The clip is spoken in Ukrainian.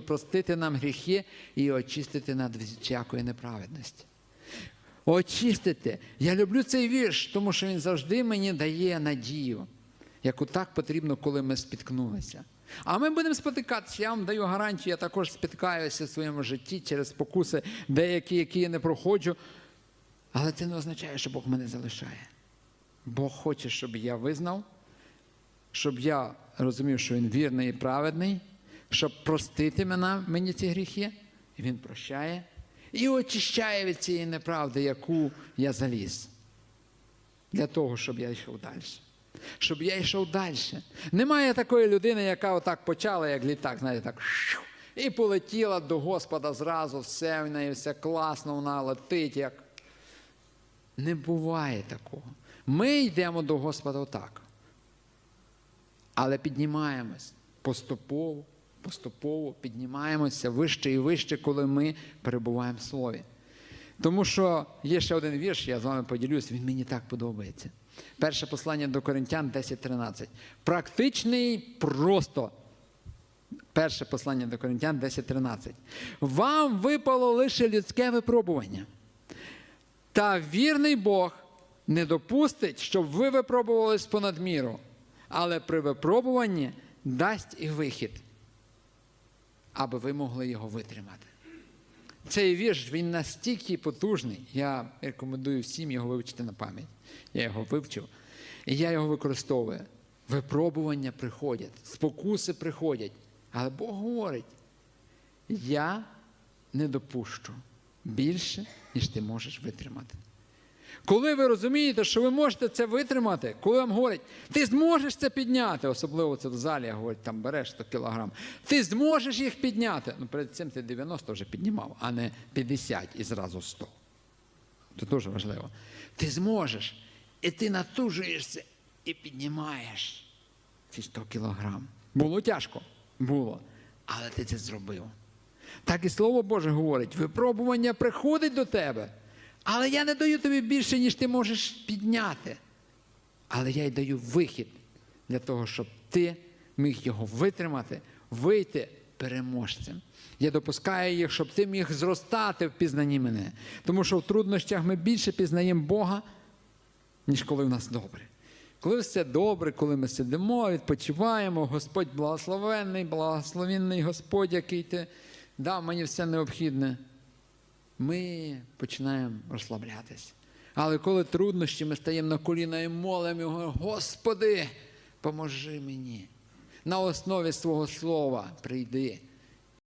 простити нам гріхи і очистити нас від всякої неправедності. Очистити. Я люблю цей вірш, тому що він завжди мені дає надію, яку так потрібно, коли ми спіткнулися. А ми будемо спотикатися. Я вам даю гарантію, я також спіткаюся в своєму житті через спокуси, деякі, які я не проходжу. Але це не означає, що Бог мене залишає. Бог хоче, щоб я визнав, щоб я розумів, що Він вірний і праведний, щоб простити мене, мені ці гріхи, і Він прощає і очищає від цієї неправди, яку я заліз. Для того, щоб я йшов далі. Щоб я йшов далі. Немає такої людини, яка отак почала, як літак, знаєте, так. І полетіла до Господа зразу, все в неї, все класно, вона летить, як. Не буває такого. Ми йдемо до Господа отак. Але піднімаємось поступово, поступово піднімаємося вище і вище, коли ми перебуваємо в слові. Тому що є ще один вірш, я з вами поділюсь, він мені так подобається. Перше послання до Коринтян 10.13. Практичний просто. Перше послання до Коринтян 10.13. Вам випало лише людське випробування. Та вірний Бог не допустить, щоб ви випробувались понад міру, але при випробуванні дасть і вихід, аби ви могли його витримати. Цей вірш він настільки потужний, я рекомендую всім його вивчити на пам'ять. Я його вивчив, і я його використовую. Випробування приходять, спокуси приходять. Але Бог говорить: я не допущу більше, ніж ти можеш витримати. Коли ви розумієте, що ви можете це витримати, коли вам говорять, ти зможеш це підняти, особливо це в залі говорять, там береш 100 кілограм, ти зможеш їх підняти. Ну, перед цим ти 90 вже піднімав, а не 50 і зразу 100. Це дуже важливо. Ти зможеш, і ти натужуєшся і піднімаєш ці 100 кілограм. Було тяжко? Було. Але ти це зробив. Так і Слово Боже говорить: випробування приходить до тебе, але я не даю тобі більше, ніж ти можеш підняти. Але я й даю вихід для того, щоб ти міг його витримати, вийти переможцем. Я допускаю їх, щоб ти міг зростати в пізнанні мене. Тому що в труднощах ми більше пізнаємо Бога, ніж коли в нас добре. Коли все добре, коли ми сидимо, відпочиваємо, Господь благословенний, благословенний Господь, який ти дав мені все необхідне, ми починаємо розслаблятись. Але коли труднощі, ми стаємо на коліна і молимо його, Господи, поможи мені. На основі свого слова прийди